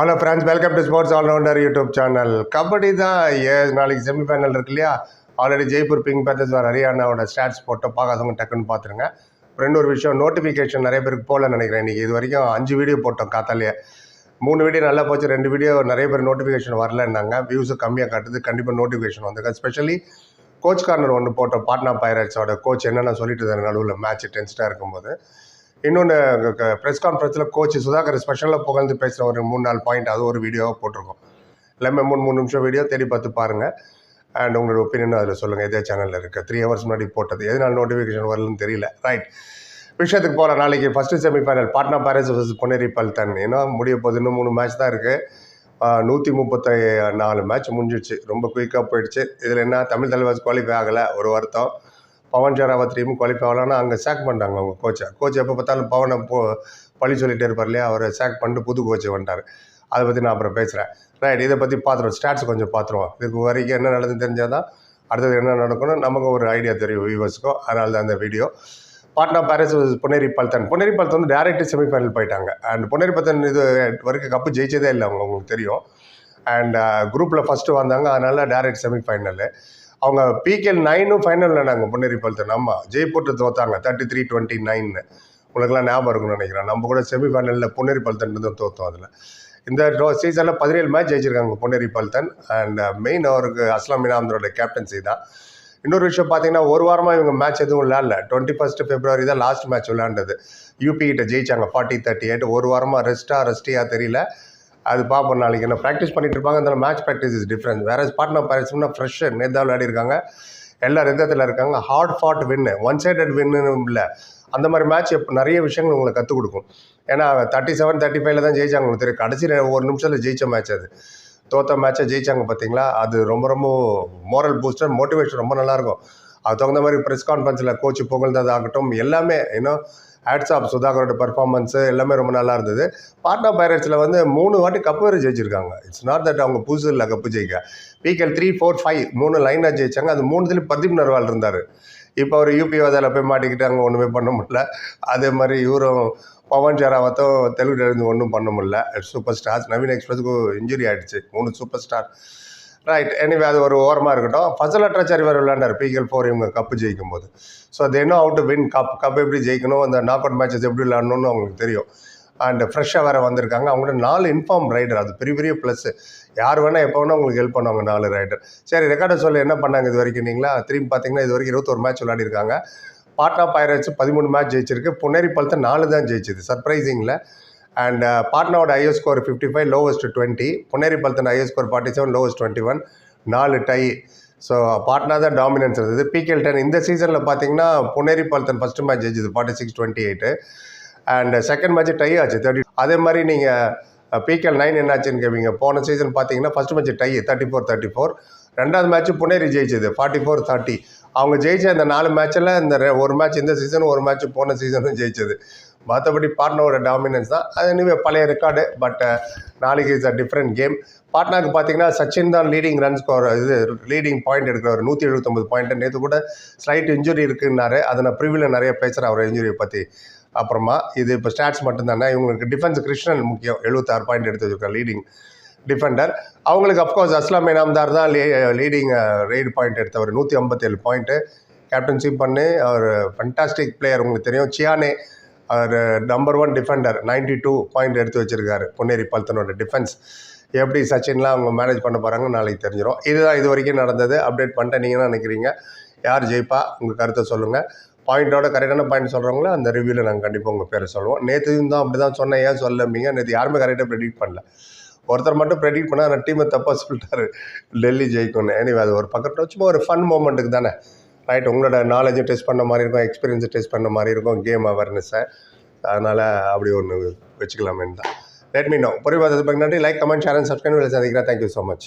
Hello friends welcome to sports allrounder YouTube channel kabaddi தான் ஏ நாளைக்கு செமிஃபைனல் இருக்கு இல்லையா? ஆல்ரெடி ஜெய்ப்பூர் பிங்க் பேத்தர்ஸ் வர ஹரியானாவோட ஸ்டாட்ஸ் போட்டு பார்க்காதவங்க டக்குன்னு பார்த்துருங்க. ரெண்டு ஒரு விஷயம் நோட்டிஃபிகேஷன் நிறைய பேருக்கு போகலன்னு நினைக்கிறேன். இன்றைக்கி இது வரைக்கும் அஞ்சு வீடியோ போட்டோம் காத்தாலேயே. மூணு வீடியோ நல்லா போச்சு ரெண்டு வீடியோ நிறைய பேர் நோட்டிஃபிகேஷன் வரலன்னாங்க. வியூஸு கம்மியாக காட்டுது கண்டிப்பாக நோட்டிஃபிகேஷன் வந்திருக்கு ஸ்பெஷலி கோச் கார்னர் ஒன்று போட்டோம் பாட்னா பைரட்ஸோட கோச் என்னென்ன சொல்லிட்டு இருந்தாரு நடுவில்? மேட்ச் டென்ஸ்டாக இருக்கும்போது. இன்னொன்று ப்ரெஸ் கான்ஃபரன்ஸில் கோச் சுதாகர் ஸ்பெஷலாக புகழ்ந்து பேசுகிற ஒரு மூணு நாலு பாயிண்ட் அது ஒரு வீடியோவாக போட்டிருக்கோம். எல்லாமே மூணு மூணு நிமிஷம் வீடியோ தேடி பார்த்து பாருங்கள் அண்ட் உங்களோட ஒப்பீனியன் அதில் சொல்லுங்கள் இதே சேனலில் இருக்குது த்ரீ ஹவர்ஸ் முன்னாடி போட்டது. எதனால நோட்டிஃபிகேஷன் வரலன்னு தெரியல. ரைட் விஷயத்துக்கு போகிற நாளைக்கு first semifinal Patna pirates vs Puneri Paltan ஏன்னா முடிய போது இன்னும் மூணு மேட்ச் தான் இருக்குது நூற்றி முப்பத்தி நாலு மேட்ச் முடிஞ்சிடுச்சு ரொம்ப குயிக்காக போயிடுச்சு. இதில் என்ன? தமிழ் தலைவாஸ் குவாலிஃபை ஆகலை. ஒரு வருத்தம். பவன் ஷராவத்ரியும் டீமும் குவாலிஃபை அங்கே சேக் பண்ணிட்டாங்க அவங்க கோச்சை கோச் எப்போ பார்த்தாலும் பவனை போ பழி சொல்லிகிட்டே இருப்பார் இல்லையா? அவரை சேக் பண்ணிட்டு புது கோச்சை வந்துட்டார். அதை பற்றி நான் அப்புறம் பேசுகிறேன் ரைட் இதை பற்றி பார்த்துருவோம். ஸ்டாட்ஸ் கொஞ்சம் பார்த்துருவோம். இதுக்கு வரைக்கும் என்ன நடந்து தெரிஞ்சால் தான் அடுத்தது என்ன நடக்கணும் நமக்கு ஒரு ஐடியா தெரியும் வியூவர்ஸுக்கும் அதனால தான் அந்த வீடியோ பாட்னா பாரிஸ் புனேரி பல்தன் புனேரி பல்தன் வந்து டேரக்ட் செமிஃபைனல் போயிட்டாங்க. அண்ட் புனேரி பல்தன் இது வரைக்கும் கப்பு ஜெயிச்சதே இல்லை அவங்க உங்களுக்கு தெரியும். அண்ட் குரூப்பில் ஃபஸ்ட்டு வந்தாங்க. அதனால டேரக்ட் செமிஃபைனலு அவங்க பிகே நைனும் ஃபைனலில் நாங்கள் முன்னேறி பார்த்தோம் நம்ம ஜெய்ப்பூர்ட்டு தோத்தாங்க தேர்ட்டி த்ரீ டுவெண்ட்டி நைன்னு உங்களுக்குலாம் ஞாபகம் இருக்கும்னு நினைக்கிறேன். நம்ம கூட செமிஃபைனலில் புனேரி பல்தன் தான் தோத்தோம் அதில். இந்த சீசனில் பதினேழு மேட்ச் ஜெயிச்சிருக்காங்க பொன்னேரி பல்தன் அண்ட் மெயின் அவருக்கு அஸ்லாம் இனாமரோட கேப்டன்சி தான். இன்னொரு விஷயம் பார்த்தீங்கன்னா ஒரு வாரமாக இவங்க மேட்ச் எதுவும் விளையாடல. டுவெண்ட்டி ஃபஸ்ட்டு பிப்ரவரி தான் லாஸ்ட் மேட்ச் விளையாண்டது. யூபி கிட்ட ஜெயிச்சாங்க ஃபார்ட்டி தேர்ட்டி எயிட் ஒரு வாரமாக ரெஸ்ட்டாக ரெஸ்டியாக தெரியல. அது பார்ப்போம் நாளைக்கு என்ன ப்ராக்டிஸ் பண்ணிட்டு இருப்பாங்க. அந்த மேட்ச் ப்ராக்டிஸ் இஸ் டிஃப்ரெண்ட் வேற பாட்னா பாரிஸ்னா ஃப்ரெஷ்ஷு நேற்று விளையாடிருக்காங்க எல்லா ரத்தத்தில் இருக்காங்க. Hard fought win one sided win இல்லை. அந்த மாதிரி மேட்ச் இப்போ நிறைய விஷயங்கள் உங்களுக்கு கற்றுக் கொடுக்கும். ஏன்னா தேர்ட்டி செவன் தேர்ட்டி ஃபைவ்ல தான் ஜெயிச்சாங்க உங்களுக்கு தெரியும். கடைசி ஒரு நிமிஷத்தில் ஜெயிச்ச மேட்ச் அது. தோத்த மேட்சை ஜெயிச்சாங்க பார்த்தீங்களா அது ரொம்ப ரொம்ப மோரல் பூஸ்டர் மோட்டிவேஷன் ரொம்ப நல்லாயிருக்கும் அது தகுந்த மாதிரி ப்ரெஸ் கான்ஃபரன்ஸில் கோச் புகழ்ந்ததாகட்டும் எல்லாமே இன்னும் ஹேட்ஸ் ஆஃப் சுதாகரோட பர்ஃபார்மன்ஸு எல்லாமே ரொம்ப நல்லா இருந்தது. பாட்னா பைரட்ஸில் வந்து மூணு வாட்டி கப்பு வேறு ஜெயிச்சிருக்காங்க. இட்ஸ் நாட் தட் அவங்க புதுசு இல்லை கப்பு ஜெயிக்க பிகேல் த்ரீ ஃபோர் ஃபைவ் மூணு லைனாக ஜெயிச்சாங்க. அது மூணுத்துலேயும் பிரதீப் நர்வால் இருந்தார். இப்போ அவர் யூபி அதில் போய் மாட்டிக்கிட்டு அங்கே ஒன்றுமே பண்ண முடியல. அதே மாதிரி இவரும் பவன் ஷராவத்தும் தெலுங்கு இருந்து ஒன்றும் பண்ண முடியல. சூப்பர் ஸ்டார்ஸ் நவீன் எக்ஸ்பிரஸுக்கு இன்ஜுரி ஆகிடுச்சு மூணு சூப்பர் ஸ்டார் ரைட் எனிவே அது ஒரு ஓரமாக இருக்கட்டும். ஃபசல் அட்டாச்சாரி வேறு விளையாண்டார். பிகேஎல் ஃபோர் இவங்க கப்பு ஜெயிக்கும் போது ஸோ அது என்ன அவுட் வின் கப் கப் எப்படி ஜெயிக்கணும் அந்த நாக் அவுட் மேட்சஸ் எப்படி விளையாடணும்னு அவங்களுக்கு தெரியும். அண்ட் ஃப்ரெஷ்ஷாக வேறு வந்திருக்காங்க. அவங்கள்ட்ட நாலு இன்ஃபார்ம் ரைடர் அது பெரிய பெரிய ப்ளஸ்ஸு யார் வேணால் எப்போ வேணால் உங்களுக்கு ஹெல்ப் பண்ணுவாங்க நாலு ரைடர் சரி ரெக்கார்டை சொல்ல. என்ன பண்ணாங்க இது வரைக்கும் நீங்களா? திரும்பி பார்த்தீங்கன்னா இது வரைக்கும் இருபத்தொரு மேட்ச் விளையாடிருக்காங்க. பாட்னா பைரட்ஸ் பதிமூணு மேட்ச் ஜெயிச்சிருக்கு. புனேரி பலத்தை நாலு தான் ஜெயிச்சது. சர்ப்ரைசிங்கில் and பாட்னாவோட highest score fifty five lowest twenty Puneri Paltan highest score forty seven lowest twenty one நாலு டை ஸோ பாட்னா தான் டாமினன்ஸ் இருந்தது பிகேல் டென் இந்த சீசனில் பார்த்தீங்கன்னா புனேரி பல்த்தன் ஃபஸ்ட்டு மேட்ச் ஜெயிச்சது forty six twenty eight and second match tie ஆச்சு thirty அதே மாதிரி நீங்கள் பிகேல் நைன் என்னாச்சுன்னு கேட்பீங்க போன சீசன் பார்த்தீங்கன்னா first match tie thirty four thirty four ரெண்டாவது மேட்ச் புனேரி ஜெயிச்சது ஃபார்ட்டி ஃபோர் தேர்ட்டி அவங்க ஜெயிச்ச அந்த நாலு மேட்ச்சில் இந்த ஒரு மேட்ச் இந்த சீசன் ஒரு மேட்ச் போன சீசனும் ஜெயிச்சது. மற்றபடி பாட்னாவோட டாமினன்ஸ் தான். அது எனவே பழைய ரெக்கார்டு பட் uh, நாளைக்கு இஸ் அ டிஃப்ரெண்ட் கேம் பாட்னாக்கு பார்த்தீங்கன்னா சச்சின் தான் லீடிங் ரன் ஸ்கோர் இது லீடிங் பாயிண்ட் எடுக்கிறார் நூற்றி எழுபத்தொம்பது பாயிண்ட் நேற்று கூட ஸ்லைட் இன்ஜுரி இருக்குன்னாரு. அதை நான் ப்ரிவியில் நிறைய பேசுகிறேன் அவர் இன்ஜுரியை பற்றி அப்புறமா இது இப்போ ஸ்டாட்ஸ் மட்டும்தானே இவங்களுக்கு டிஃபென்ஸ் கிருஷ்ணன் முக்கியம். எழுபத்தாறு பாயிண்ட் எடுத்து வச்சிருக்கார் லீடிங் டிஃபெண்டர் அவங்களுக்கு அஃப்கோர்ஸ் அஸ்லாம் இனாம்தார் தான் லீ லீடிங் ரெய்டு பாயிண்ட் எடுத்தவர். நூற்றி ஐம்பத்தேழு பாயிண்ட்டு கேப்டன்ஷிப் பண்ணி. அவர் ஃபண்டாஸ்டிக் பிளேயர் உங்களுக்கு தெரியும். சியானே number one defender 92 two point எடுத்து வச்சிருக்காரு பொன்னேரி பல்தனோட டிஃபென்ஸ் எப்படி சச்சின்லாம் அவங்க மேனேஜ் பண்ண போகிறாங்க நாளைக்கு தெரிஞ்சிடும் இதுதான் இது வரைக்கும் நடந்தது. அப்டேட் பண்ணிட்டேன். நீங்கள் என்ன நினைக்கிறீங்க? யார் ஜெயிப்பா? உங்கள் கருத்தை சொல்லுங்கள் பாயிண்டோட கரெக்டான பாயிண்ட் சொல்கிறவங்கள அந்த ரிவ்யூவில் நாங்கள் கண்டிப்பாக உங்கள் பேரை சொல்லுவோம். நேற்று தான் அப்படி தான் சொன்னேன். ஏன் சொல்லம்பீங்க நேற்று யாருமே கரெக்டாக ப்ரெடிக்ட் பண்ணல. ஒருத்தர் மட்டும் ப்ரெடிக்ட் பண்ணால் அந்த டீமை தப்பாக சொல்லிட்டாரு. டெல்லி ஜெயிக்கணும் எனிவே அது ஒரு பக்கத்தில் சும்மா ஒரு ஃபன் மூமெண்ட்டுக்கு தானே. ரைட் உங்களோட நாலேஜை டெஸ்ட் பண்ண மாதிரி இருக்கும் எக்ஸ்பீரியன்ஸை டெஸ்ட் பண்ண மாதிரி இருக்கும் கேம் அவேர்னஸை அதனால் அப்படி ஒன்று வச்சுக்கலாமேன்னு தான். லெட் மீ நோ புரியாதது நன்றி like comment share and subscribe சந்திக்கிறேன் தேங்க்யூ ஸோ மச்